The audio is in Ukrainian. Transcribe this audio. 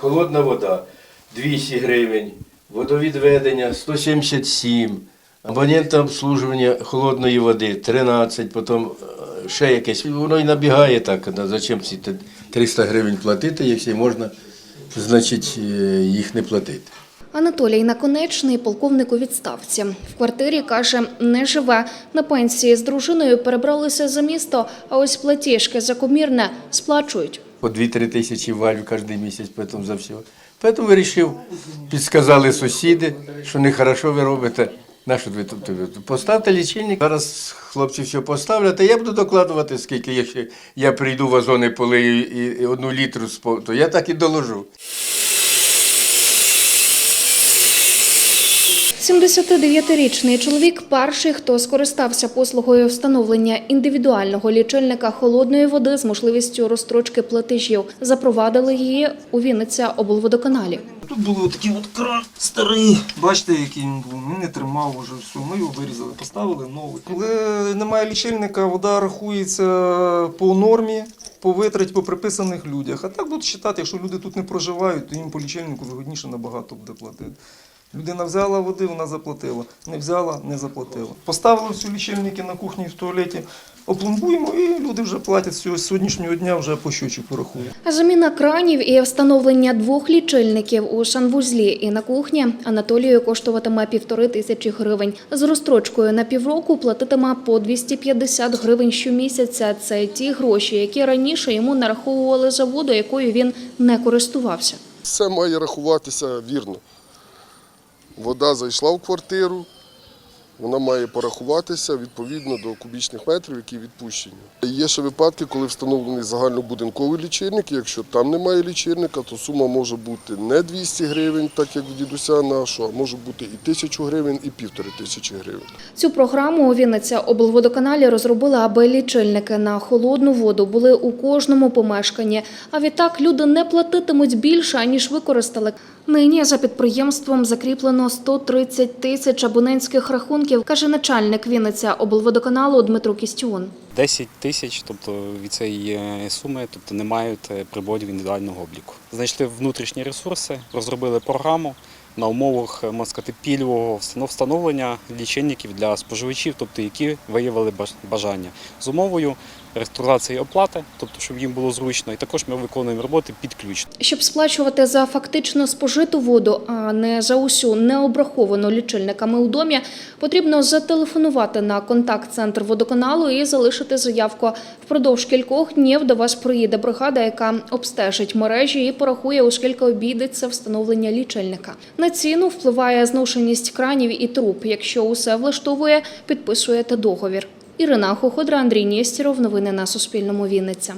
Холодна вода 200 гривень, водовідведення 177, абонентам обслуживання холодної води 13, потім е, ще якесь. Воно і набігає так. Зачем ці те- 300 гривень платити, якщо можна, значить, е, їх не платити. Анатолій Наконечний, полковник у відставці. В квартирі, каже, не живе. На пенсії з дружиною перебралися за місто, а ось платіжки за комірне сплачують. По 2-3 тисячі валю кожен місяць, потім за все. Тому вирішив, підсказали сусіди, що нехорошо ви робите. На що ви тут? Поставте лічильник. Зараз хлопці все поставлять, а я буду докладувати, скільки якщо я прийду вазони полию і одну літру то я так і доложу. 79-річний чоловік перший, хто скористався послугою встановлення індивідуального лічильника холодної води з можливістю розстрочки платежів. Запровадили її у Вінниця облводоканалі. Тут були такі от кран старий. Бачите, який він був. Він не тримав уже все. Ми його вирізали, поставили новий. Коли немає лічильника, вода рахується по нормі, по витраті, по приписаних людях. А так будуть вважати, якщо люди тут не проживають, то їм по лічильнику вигодніше набагато буде платити. Людина взяла води, вона заплатила. Не взяла, не заплатила. Поставили всі лічильники на кухні в туалеті, опломбуємо, і люди вже платять з цього сьогоднішнього дня вже по щочику рахують. Заміна кранів і встановлення двох лічильників у санвузлі і на кухні Анатолію коштуватиме півтори тисячі гривень. З розстрочкою на півроку платитиме по 250 гривень щомісяця. Це ті гроші, які раніше йому нараховували за воду, якою він не користувався. Все має рахуватися вірно. Вода зайшла в квартиру, вона має порахуватися відповідно до кубічних метрів, які відпущені. Є ще випадки, коли встановлений загальнобудинковий лічильник. Якщо там немає лічильника, то сума може бути не 200 гривень, так як в дідуся нашого, а може бути і 1000 гривень, і півтори тисячі гривень. Цю програму Вінниця облводоканалі розробили, аби лічильники на холодну воду були у кожному помешканні. А відтак люди не платитимуть більше, аніж використали. Нині за підприємством закріплено 130 тисяч абонентських рахунків, каже начальник Вінниця облводоканалу Дмитро Кістюн. 10 тисяч, тобто від цієї е, суми, тобто не мають е, приборів індивідуального обліку. Знайшли внутрішні ресурси, розробили програму на умовах, е, пільгового встановлення лічильників для споживачів, тобто які виявили баж- бажання з умовою реструктуризації оплати, тобто щоб їм було зручно, і також ми виконуємо роботи під ключ. Щоб сплачувати за фактично спожиту воду, а не за усю необраховану лічильниками у домі, потрібно зателефонувати на контакт-центр водоканалу і залишити заявку. Впродовж кількох днів до вас приїде бригада, яка обстежить мережі і порахує, у скільки обійдеться встановлення лічильника. На ціну впливає зношеність кранів і труб. Якщо усе влаштовує, підписуєте договір. Ірина Хоходра, Андрій Нєстіров. Новини на Суспільному. Вінниця.